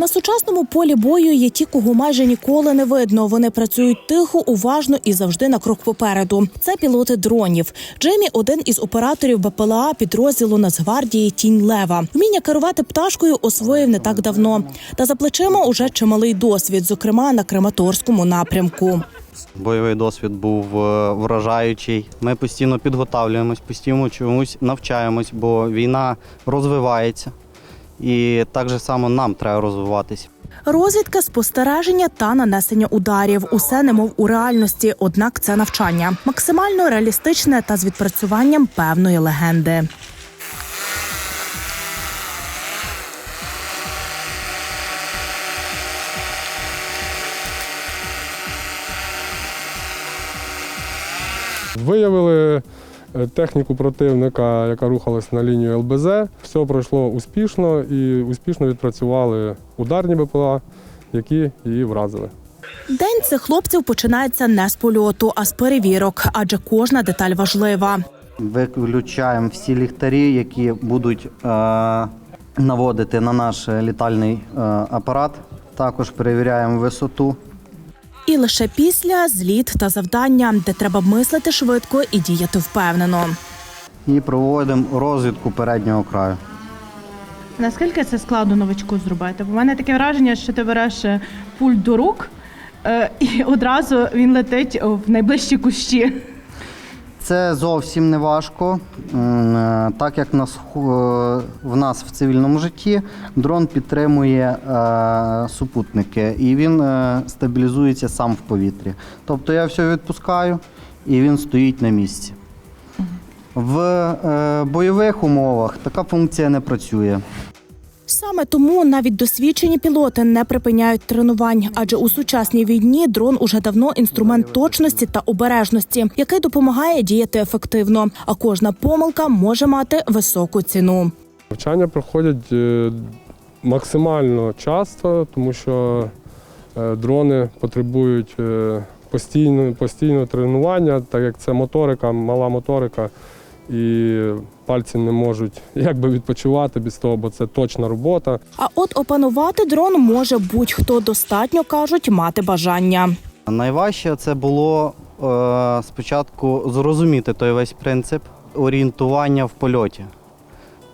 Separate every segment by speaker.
Speaker 1: На сучасному полі бою є ті, кого майже ніколи не видно. Вони працюють тихо, уважно і завжди на крок попереду. Це пілоти дронів. Джеймі один із операторів БПЛА підрозділу Нацгвардії Тінь Лева. Вміння керувати пташкою освоїв не так давно. Та за плечима уже чималий досвід, зокрема на Краматорському напрямку.
Speaker 2: Бойовий досвід був е, вражаючий. Ми постійно підготовлюємось, постійно чомусь навчаємось, бо війна розвивається. І так же само нам треба розвиватись.
Speaker 1: Розвідка, спостереження та нанесення ударів усе немов у реальності. Однак це навчання максимально реалістичне та з відпрацюванням певної легенди.
Speaker 3: Виявили техніку противника, яка рухалась на лінію ЛБЗ. Все пройшло успішно і успішно відпрацювали ударні БПЛА, які її вразили.
Speaker 1: День цих хлопців починається не з польоту, а з перевірок, адже кожна деталь важлива.
Speaker 2: Виключаємо всі ліхтарі, які будуть е, наводити на наш літальний е, апарат. Також перевіряємо висоту.
Speaker 1: І лише після зліт та завдання, де треба мислити швидко і діяти впевнено.
Speaker 2: і проводимо розвідку переднього краю.
Speaker 4: Наскільки це складно новичку зробити? Бо в мене таке враження, що ти береш е, пульт до рук е, і одразу він летить в найближчі кущі.
Speaker 2: Це зовсім не важко, е, так як в нас, е, в цивільному житті дрон підтримує е, супутники і він е, стабілізується сам в повітрі. Тобто я все відпускаю і він стоїть на місці. В е, бойових умовах така функція не працює.
Speaker 1: Саме тому навіть досвідчені пілоти не припиняють тренувань, адже у сучасній війні дрон уже давно інструмент точності та обережності, який допомагає діяти ефективно. А кожна помилка може мати високу ціну.
Speaker 3: Навчання проходять е, максимально часто, тому що е, дрони потребують е, постійно, постійного тренування, так як це моторика, мала моторика, і пальці не можуть якби відпочивати без того, бо це точна робота.
Speaker 1: А от опанувати дрон може будь-хто достатньо кажуть мати бажання.
Speaker 2: Найважче це було е, спочатку зрозуміти той весь принцип орієнтування в польоті.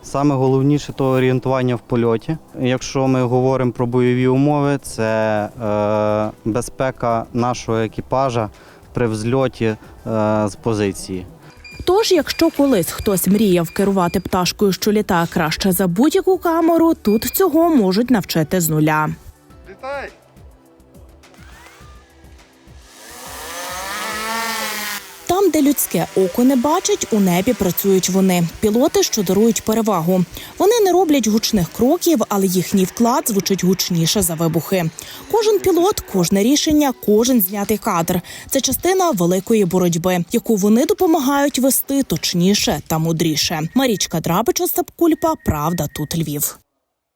Speaker 2: Саме головніше то орієнтування в польоті. Якщо ми говоримо про бойові умови, це е, безпека нашого екіпажа при взльоті е, з позиції.
Speaker 1: Тож, якщо колись хтось мріяв керувати пташкою, що літає краще за будь-яку камеру, тут цього можуть навчити з нуля. Там, де людське око не бачить, у небі працюють вони. Пілоти, що дарують перевагу. Вони не роблять гучних кроків, але їхній вклад звучить гучніше за вибухи. Кожен пілот, кожне рішення, кожен знятий кадр це частина великої боротьби, яку вони допомагають вести точніше та мудріше. Марічка Драбич, Остап Кульпа, правда, тут Львів.